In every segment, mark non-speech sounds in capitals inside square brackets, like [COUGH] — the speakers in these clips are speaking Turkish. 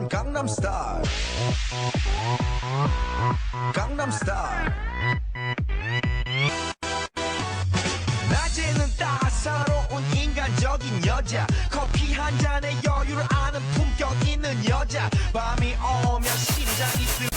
오빤 강남 스타일 강남 스타일 낮에는 따사로운 인간적인 여자. 커피 한 잔에 여유를 아는 품격 있는 여자. 밤이 오면 심장이 쓰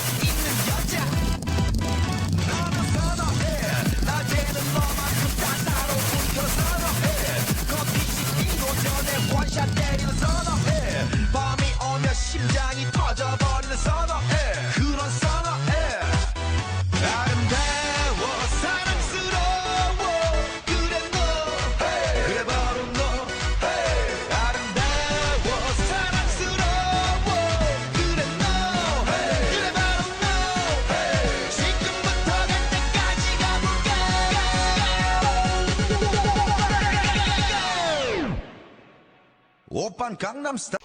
Gangnam Style.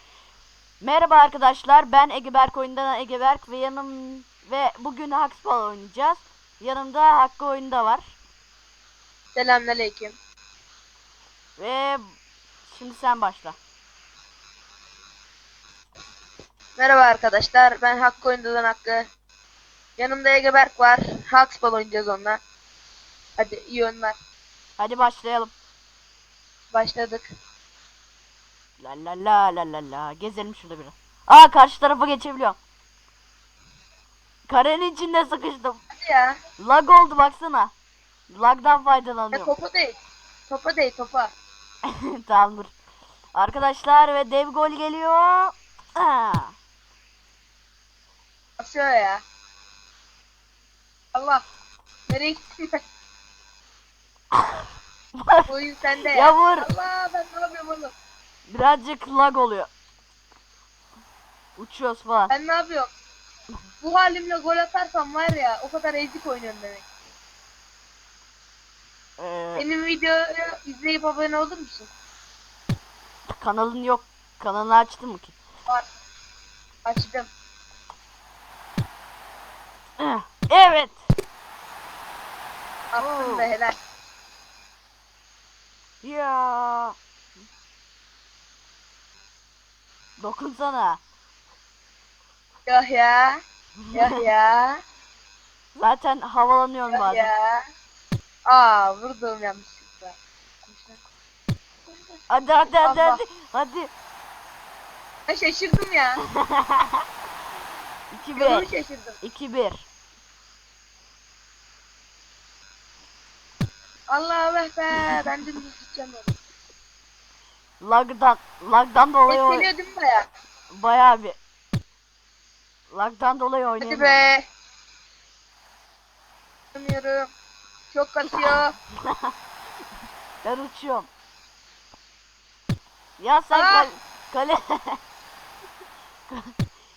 Merhaba arkadaşlar ben Egeberk oyundan Egeberk ve yanım ve bugün Haxball oynayacağız. Yanımda Hakkı oyunda var. Selamünaleyküm. Ve şimdi sen başla. Merhaba arkadaşlar ben Hakkı oyundan Hakkı. Yanımda Egeberk var. Haxball oynayacağız onunla. Hadi iyi oyunlar. Hadi başlayalım. Başladık. La la la la la la. Gezelim şurada biraz. Aa karşı tarafa geçebiliyorum. Karenin içinde sıkıştım. Hadi ya. Lag oldu baksana. Lagdan ya faydalanıyorum. topa değil. Topa değil topa. [LAUGHS] tamam dur. Arkadaşlar ve dev gol geliyor. Aa. Basıyor ya. Allah. Nereye gittin? [LAUGHS] Bu oyun sende ya. Ya vur. Allah ben ne yapıyorum oğlum? Birazcık lag oluyor. Uçuyoruz falan. Ben ne yapıyorum? Bu halimle gol atarsam var ya o kadar ezik oynuyorum demek. Ee, Benim videoyu izleyip abone olur musun? kanalın yok. Kanalını açtın mı ki? Var. Açtım. Eh, Evet. Attım da helal. Ya. Dokunsana. Yok ya. Yok [LAUGHS] ya. Zaten havalanıyorum Yok bazen. ya. Aa vurdum yanlışlıkla. Hadi hadi hadi Allah. hadi. Hadi. Ben şaşırdım ya. [LAUGHS] 2-1. Yolumu şaşırdım. 2-1. Allah Allah be. Ben dümdüz gideceğim onu. Lagdan lagdan dolayı oy- Bekleniyor değil mi baya? bayağı bir lagdan dolayı Hadi oynayamıyorum. be. Bilmiyorum. Çok kasıyor. [LAUGHS] Ben uçuyorum. Ya sen Aa! kal- kale [LAUGHS]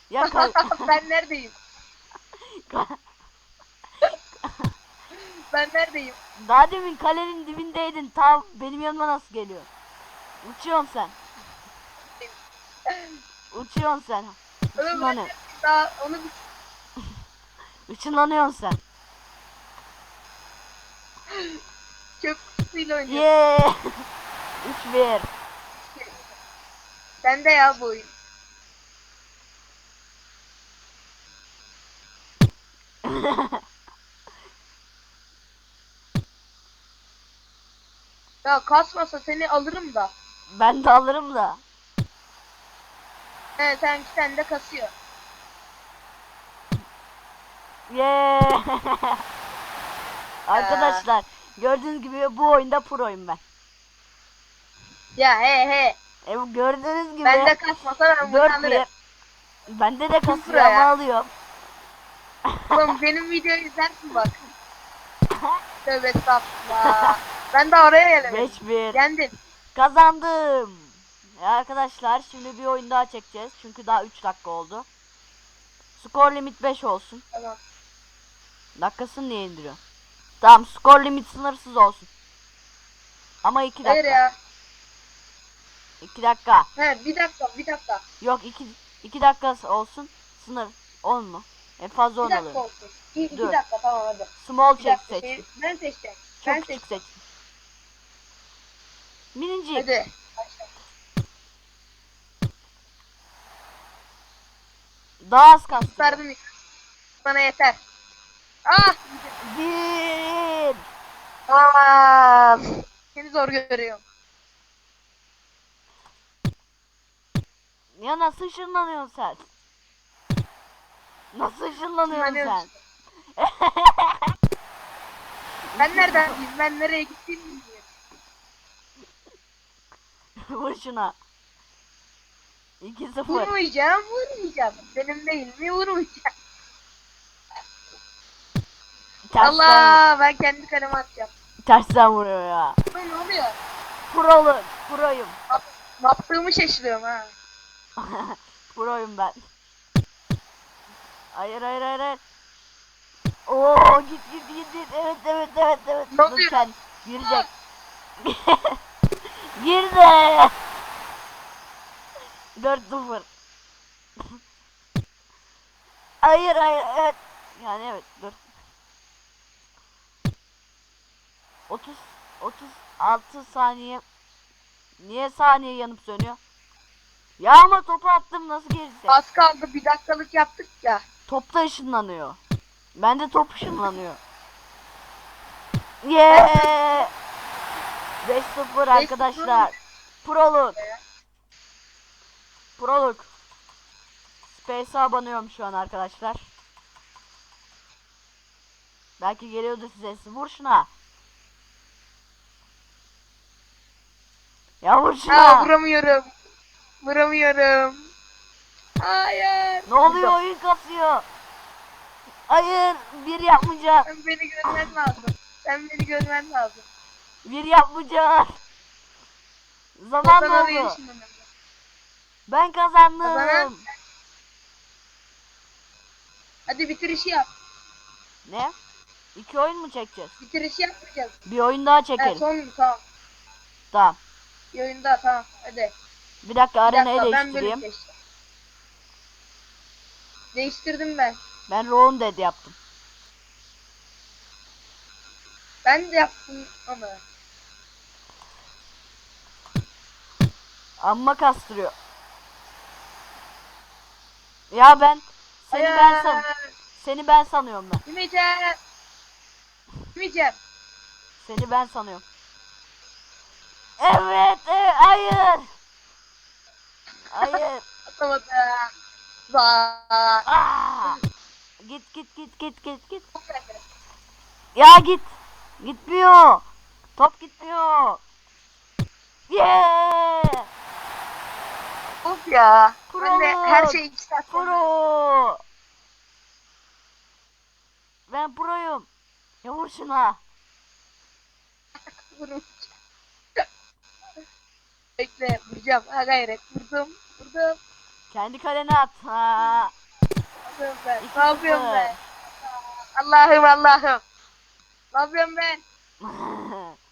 Ya kal [LAUGHS] ben neredeyim? Ben neredeyim? Daha demin kalenin dibindeydin. Tam benim yanıma nasıl geliyor? Uçuyorsun sen. Uçuyorsun sen. Oğlum ben Işınlanıyor. daha onu bir Işınlanıyorsun sen. çöp kutusuyla oynuyorum. Yeah. 3-1. Sende ya bu oyun. [LAUGHS] ya kasmasa seni alırım da. Ben de alırım da. He sanki sende kasıyor. Yeah. [LAUGHS] Arkadaşlar gördüğünüz gibi bu oyunda proyum ben. Ya he he. E, bu gördüğünüz gibi Bende kasmasa ben bunu 4 alırım. 1. Bende de kasıyor ama alıyorum. Oğlum benim videoyu izlersin bak. [LAUGHS] Tövbe estağfurullah. ben de oraya gelemedim. 5-1. Yendin. Kazandım. E arkadaşlar şimdi bir oyun daha çekeceğiz. Çünkü daha 3 dakika oldu. Skor limit 5 olsun. Tamam. Dakikasını niye indiriyor? Tamam skor limit sınırsız olsun. Ama 2 Hayır dakika. ya. 2 dakika. He bir dakika bir dakika. Yok 2 2 dakika olsun. Sınır 10 mu? En fazla 10 Bir dakika alır. olsun. İki, iki Dur. dakika tamam hadi. Small Bir dakika. seç. Ben seçeceğim. Çok ben küçük seçeceğim. Minicik. Hadi. Daha az kastırıyor. Sardım. Bana yeter. Ah! Bir. Olamaz. Seni zor görüyorum. Ya nasıl ışınlanıyorsun sen? Nasıl ışınlanıyorsun sen? [LAUGHS] Ben nereden bileyim? Ben nereye gittiğimi. Vur şuna. 2-0. Vurmayacağım, vurmayacağım. Benim değil mi? Vurmayacağım. Tersten, Allah! Ben kendi kaleme atacağım. tersten vuruyor ya. Ne oluyor? Proluk. Proyum. Ne yaptığımı şaşırıyorum ha. [LAUGHS] Proyum ben. Hayır hayır hayır hayır. Oo git git git git. Evet evet evet evet. Ne oluyor? Girecek. [LAUGHS] Girdi. 4-0. hayır hayır evet. Yani evet dur. 30 36 saniye. Niye saniye yanıp sönüyor? Ya ama topu attım nasıl gerisi? Az kaldı bir dakikalık yaptık ya. Top da ışınlanıyor. Bende top ışınlanıyor. Yeah! 5-0 arkadaşlar. Proluk. Proluk. Space'a abanıyorum şu an arkadaşlar. Belki geliyordu size. Vur şuna. Ya vur şuna. Ha vuramıyorum. Vuramıyorum. Hayır. Ne oluyor oyun kasıyor. Hayır bir yapmayacağım. Sen beni görmen lazım. Sen beni görmen lazım. Bir yapmayacağım. Zaman doldu. Ben kazandım. Kazanan- Hadi bitirişi yap. Ne? İki oyun mu çekeceğiz? Bitirişi yapmayacağız. Bir oyun daha Evet çekelim. son tamam. Tamam. Bir oyunda tamam. Hadi. Bir dakika Bir arenayı dakika, ben böyle değiştireyim. seçtim. Değiştirdim ben. Ben Rounded yaptım. Ben de yaptım onu. Amma kastırıyor. Ya ben seni ben san Hayır. seni ben sanıyorum ben. Yemeyeceğim. Yemeyeceğim. Seni ben sanıyorum. Evet, evet hayır. Hayır. [LAUGHS] Atamadım. Aa! Git git git git git git. [LAUGHS] Ya git. Gitmiyor. Top gitmiyor. Yeah! Of ya. Ben de her şey iki saat. Pro. Ben proyum. Ya vur şuna. Bekle vuracağım. Ha gayret. Vurdum. Vurdum. Kendi kalene at. Ha. Ne yapıyorum ben? İki Ne yapıyorum sıfır. ben? Allah'ım Allah'ım. Ne yapıyorum ben? [LAUGHS]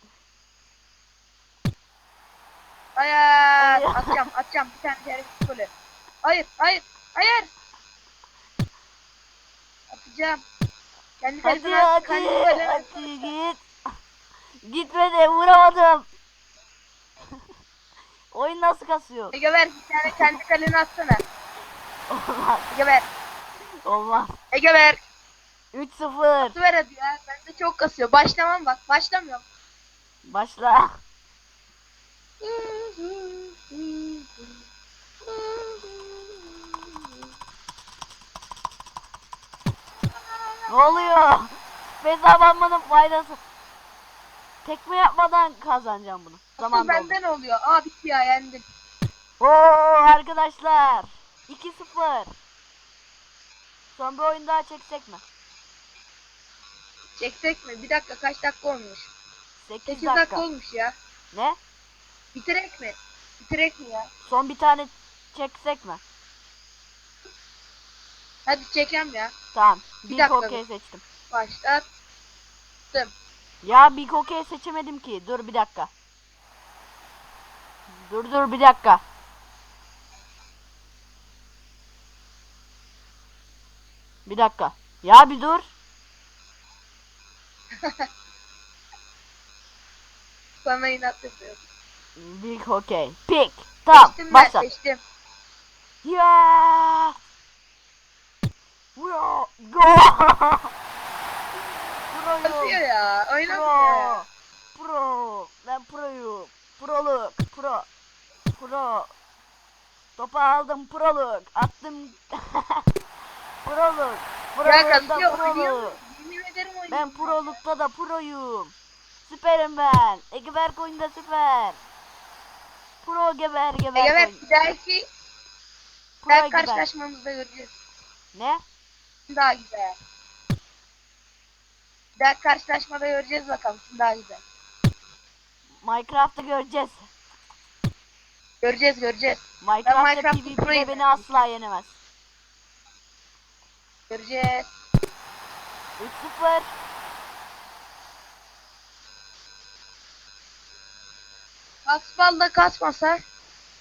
Hayır. Atacağım atacağım. Bir tane şerefsiz golü. Hayır hayır hayır. Atacağım. Kendi hadi kendime hadi kendi kendime- hadi git. Gitmedi vuramadım. [LAUGHS] Oyun nasıl kasıyor? Egeber bir tane kendi kalene atsana. Olmaz. Egeber. Olmaz. Egeber. 3-0. Ver hadi ya. Bende çok kasıyor. Başlamam bak. Başlamıyorum. Başla. Ne oluyor? Hesaplanmanın faydası. Tekme yapmadan kazanacağım bunu. Zaman Asıl doldu. benden oluyor. Aa bitti ya yendim. Oo arkadaşlar. 2-0. Son bir oyun daha çeksek mi? Çeksek mi? Bir dakika kaç dakika olmuş? 8 8 dakika. dakika olmuş ya. Ne? Bitirek mi? Bitirek mi ya? Son bir tane çeksek mi? Hadi çekem ya. Tamam. Bir dakika. okey seçtim. Başlat. Ya Big okey seçemedim ki. Dur bir dakika. Dur dur bir dakika. Bir dakika. Ya bir dur. [LAUGHS] Sana inat yapıyorum. Big okey. Pick. Tamam. Seçtim ben Başla. seçtim. Ya. Bro. Go. Kasıyor Proyum. ya. Oynamıyor Pro. Pro. Ben proyum. Proluk. Pro. Pro. Topu aldım proluk. Attım. [LAUGHS] proluk. Ya Prolukta kasıyor. proluk. Oynuyor. Yemin ederim oynuyor. Ben prolukta da proyum. Süperim ben. Egeberk oyunda süper. Pro geber geber. Egeber oyun. bir dahaki Pro dahaki geber. karşılaşmamızda göreceğiz. Ne? Daha güzel. Dahaki karşılaşmada göreceğiz bakalım. kim Daha güzel. Minecraft'ı göreceğiz. Göreceğiz göreceğiz. Minecraft'ta Minecraft'ı PvP'de beni asla yenemez. Göreceğiz. 3-0. Asfalda kasmasa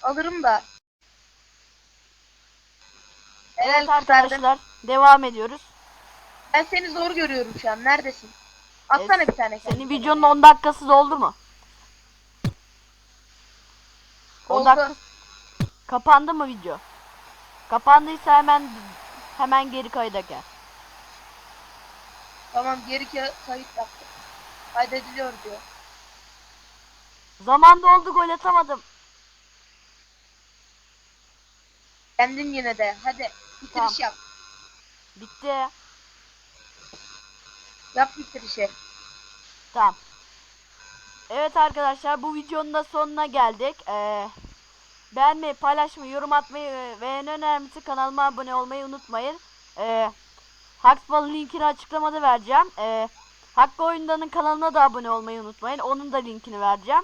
alırım da. Helal Evet kurtardım. arkadaşlar devam ediyoruz. Ben seni zor görüyorum şu an. Neredesin? Atsana E, bir tane. Senin kendine. videonun 10 dakikası doldu mu? 10 Oldu. dakika kapandı mı video? Kapandıysa hemen hemen geri kayda gel. Tamam geri ka- kayıt yaptım. Kaydediliyor diyor. Zaman doldu gol atamadım. Kendin yine de. Hadi bitiriş Tamam. yap. Bitti. Yap bitirişi. Tamam. Evet arkadaşlar bu videonun da sonuna geldik. Ee, beğenmeyi, paylaşmayı, yorum atmayı ve- ve en önemlisi kanalıma abone olmayı unutmayın. Ee, Haksball'ın linkini açıklamada vereceğim. Ee, Hakkı Oyundan'ın kanalına da abone olmayı unutmayın. Onun da linkini vereceğim.